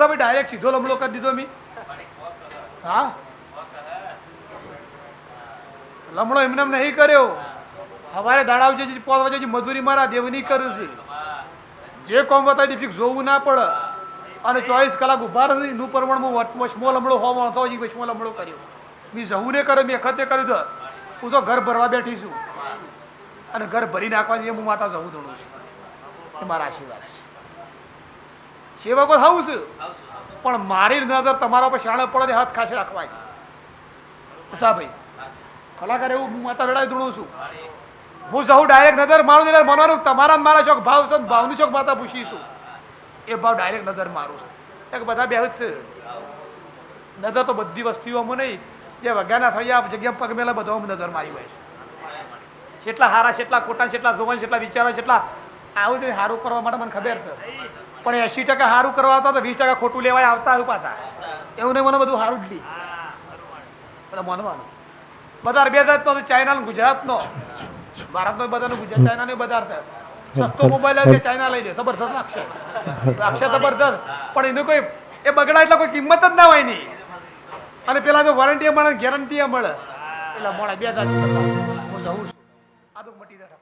બધા ભાઈ ડાયરેક્ટ સીધો લમડો કરી દીધો મી હા? લમણો એમને એમ નહીં કર્યો. હવારે દાડા આવજે પોત વાગે મજૂરી મારા દેવની કર્યું છે. જે કોમ બતાવી દીધી જોવું ના પડે. અને ચોવીસ કલાક ઊભા રહી નું પ્રમાણ હું વચમો લમણો હો માણસો હજી વચમો લમડો કર્યો. મેં જવું ને કર્યો, મેં અખતે કર્યું તો હું તો ઘર ભરવા બેઠી છું. અને ઘર ભરી નાખવા એ હું માતા જવું દોડું છું. એ મારા આશીર્વાદ છે. સેવકો થવું છે પણ મારી નજર તમારા પર શાણે પડે હાથ ખાસ રાખવાય. ઉષાભાઈ કલાકાર એવું હું માતા વેળાએ ધૂણું છું. હું જઉં ડાયરેક્ટ નજર મારું એટલે મનવાનું તમારા મારા ચોક ભાવ છે ને ભાવની ચોક માતા પૂછીશું એ ભાવ ડાયરેક્ટ નજર મારું છું. બધા બે જ છે. નજર તો બધી વસ્તીઓમાં નહીં. જે વગાના થઈ આ જગ્યા પગ મેલા બધામાં નજર મારી હોય છે. જેટલા હારા જેટલા ખોટા જેટલા જોવા જેટલા વિચારો જેટલા આવું તો સારું કરવા માટે મને ખબર છે. પણ એસી ટકા સારું કરવા આવતા તો વીસ ટકા ખોટું લેવાય આવતા આવ્યું પાછા. એવું નહીં, મને બધું સારું જ લી. બધા બજાર બે હજાર છે, ચાઇના ને ગુજરાતનો. ભારતનો બધાનો ગુજરાત ચાઇનાનો બજાર છે. સસ્તો મોબાઈલ આવે ચાઇના લઈ લે. જબરદસ્ત લાગશે. લાગશે જબરદસ્ત પણ એનું કોઈ, એ બગડા એટલે કોઈ કિંમત જ ના હોયની અને પેલા તો વોરંટી મળે ગેરંટી મળે. એટલે મળે બે હજાર હું જઉં છું. આ તો મટી જાય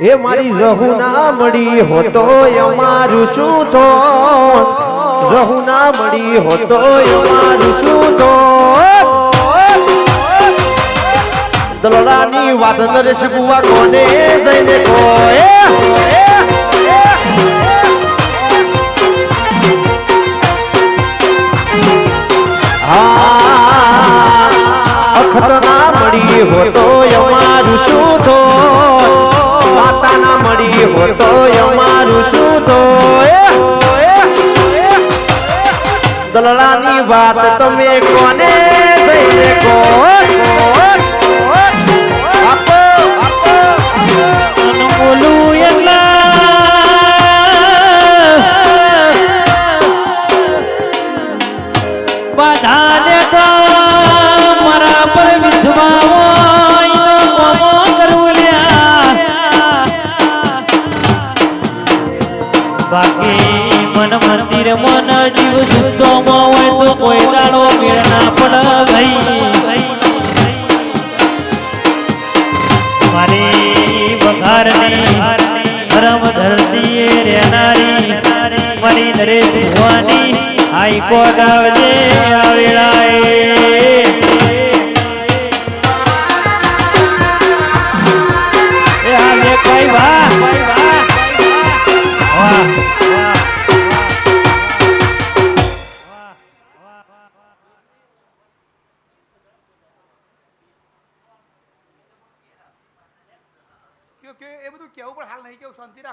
એ મારી જહુ ના મળી હોતો અમારું શું તો જહુ ના મળી હોતો અમારું શું તો દલડાની વાત નરેશ બુવા કોને જઈને કોએ અખત ના મળી હોતો દલડાની વાત તમે કોને જઈને કો બધાને મારા પર વિશ્વાસ નરેશ ભુવાની હાઈકોર્ટ આવજે આ વેળાએ એ આવે કઈ વાહ વાહ વાહ, કે કે એ બધું કેવું પણ હાલ નહીં કેવું, શાંતિ રાખ.